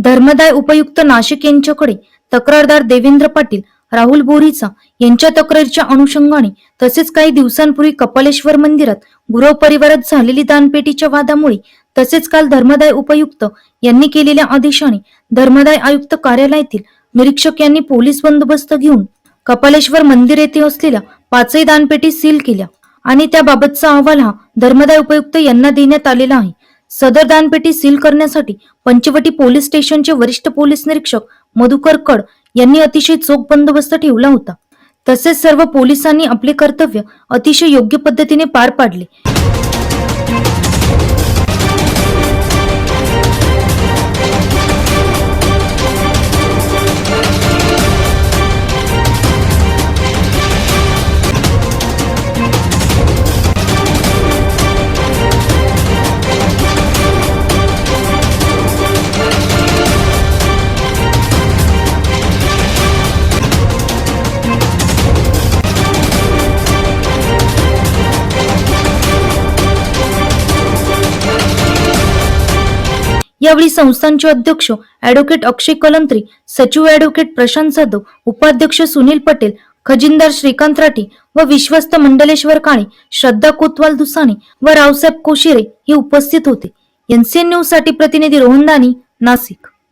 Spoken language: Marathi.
धर्मदाय उपयुक्त नाशिक यांच्याकडे तक्रारदार देवेंद्र पाटील राहुल बोरीचा यांच्या तक्रारीच्या अनुषंगाने तसेच काही दिवसांपूर्वी कपालेश्वर मंदिरात गुरव परिवारात झालेली दानपेटीच्या वादामुळे तसेच काल धर्मदाय उपयुक्त यांनी केलेल्या आदेशाने धर्मदाय आयुक्त कार्यालयातील निरीक्षक यांनी पोलीस बंदोबस्त घेऊन कपालेश्वर मंदिर येथे असलेल्या पाचही दानपेटी सील केल्या. आणि त्याबाबतचा अहवाल हा धर्मदाय उपयुक्त यांना देण्यात आलेला आहे. सदर दानपेटी सील करण्यासाठी पंचवटी पोलीस स्टेशनचे वरिष्ठ पोलीस निरीक्षक मधुकर कड यांनी अतिशय चोख बंदोबस्त ठेवला होता. तसेच सर्व पोलिसांनी आपले कर्तव्य अतिशय योग्य पद्धतीने पार पाडले. यावेळी संस्थांचे अध्यक्ष ऍडव्होकेट अक्षय कलंत्री सचिव ऍडव्होकेट प्रशांत जाधव उपाध्यक्ष सुनील पटेल खजिनदार श्रीकांत राठी व विश्वस्त मंडलेश्वर काणे श्रद्धा कोतवाल दुसाणे व रावसाहेब कोशिरे हे उपस्थित होते. एनसीएन न्यूजसाठी प्रतिनिधी रोहन दानी नाशिक.